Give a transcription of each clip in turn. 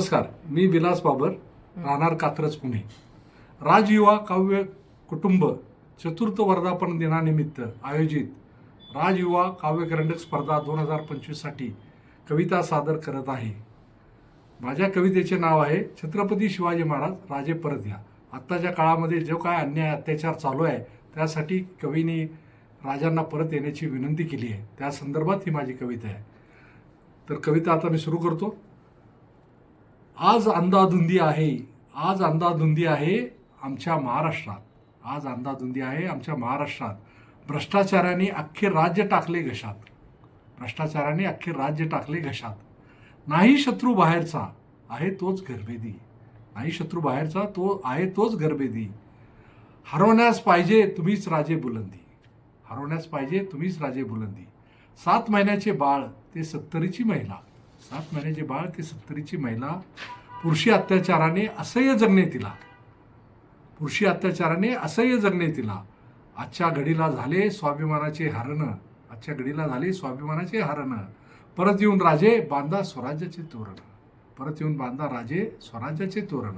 नमस्कार मी विलास बाबर राहणार कात्रज पुणे. राजयुवा काव्य कुटुंब चतुर्थ वर्धापन दिनानिमित्त आयोजित राजयुवा काव्य करंडक स्पर्धा दोन हजार पंचवीससाठी कविता सादर करत आहे. माझ्या कवितेचे नाव आहे छत्रपती शिवाजी महाराज राजे परत घ्या आत्ताच्या काळामध्ये जो काय अन्याय अत्याचार चालू आहे त्यासाठी कवीने राजांना परत येण्याची विनंती केली आहे. त्या संदर्भात ही माझी कविता आहे. तर कविता आता मी सुरू करतो. आज अंदाधुंदी आहे. आज अंदाधुंदी आहे आमच्या महाराष्ट्रात. आज अंदाधुंदी आहे आमच्या महाराष्ट्रात. भ्रष्टाचाराने अख्खे राज्य टाकले घशात. भ्रष्टाचाराने अख्खे राज्य टाकले घशात. नाही शत्रू बाहेरचा आहे तोच गरबेदी नाही शत्रू बाहेरचा तो आहे तोच गरबेदी हरवण्यास पाहिजे तुम्हीच राजे बुलंदी. हरवण्यास पाहिजे तुम्हीच राजे बुलंदी. सात महिन्याचे बाळ ते सत्तरीची महिला. सात महिन्याचे बाळ ती सत्तरीची महिला पुरुषी अत्याचाराने असह्य जगणे तिला. पुरुषी अत्याचाराने असह्य जगणे तिला. आजच्या घडीला झाले स्वाभिमानाचे हरण. आजच्या घडीला झाले स्वाभिमानाचे हरण. परत येऊन राजे बांधा स्वराज्याचे तोरण. परत येऊन बांधा राजे स्वराज्याचे तोरण.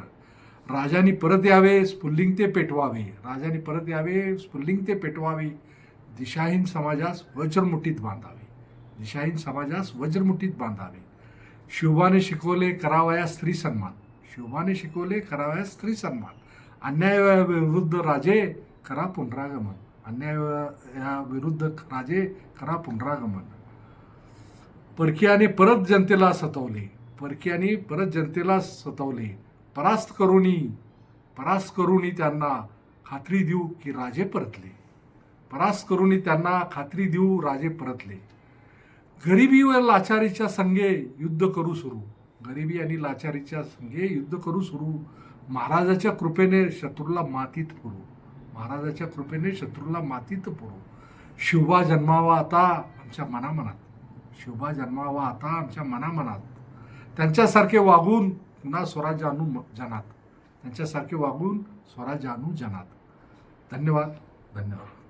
राजांनी परत यावे स्फुल्लिंग ते पेटवावे. राजांनी परत यावे स्फुल्लिंग ते पेटवावे. दिशाहीन समाजास वज्रमुठीत बांधावे. दिशाहीन समाजास वज्रमुठीत बांधावे. शिवबाने शिकवले करावया स्त्री सन्मान. शिवबाने शिकवले करावया स्त्री सन्मान. अन्यायाविरुद्ध राजे करा पुनरागमन. अन्याय या विरुद्ध राजे करा पुनरागमन. परकीयाने परत जनतेला सतवले. परकीयाने परत जनतेला सतवले. परास्त करूनी. परास्त करूनी त्यांना खात्री देऊ की राजे परतले. परास्त करूनी त्यांना खात्री देऊ राजे परतले. गरिबी व लाचारीच्या संगे युद्ध करू सुरू. गरिबी आणि लाचारीच्या संगे युद्ध करू सुरू. महाराजाच्या कृपेने शत्रूला मातीत पुरू महाराजाच्या कृपेने शत्रूला मातीत पुरू शिवबा जन्मावा आता आमच्या मनामनात. शिवबा जन्मावा आता आमच्या मनामनात. त्यांच्यासारखे वागून पुन्हा स्वराज्य आणू जनात. त्यांच्यासारखे वागून स्वराज्य आणू जनात. धन्यवाद. धन्यवाद.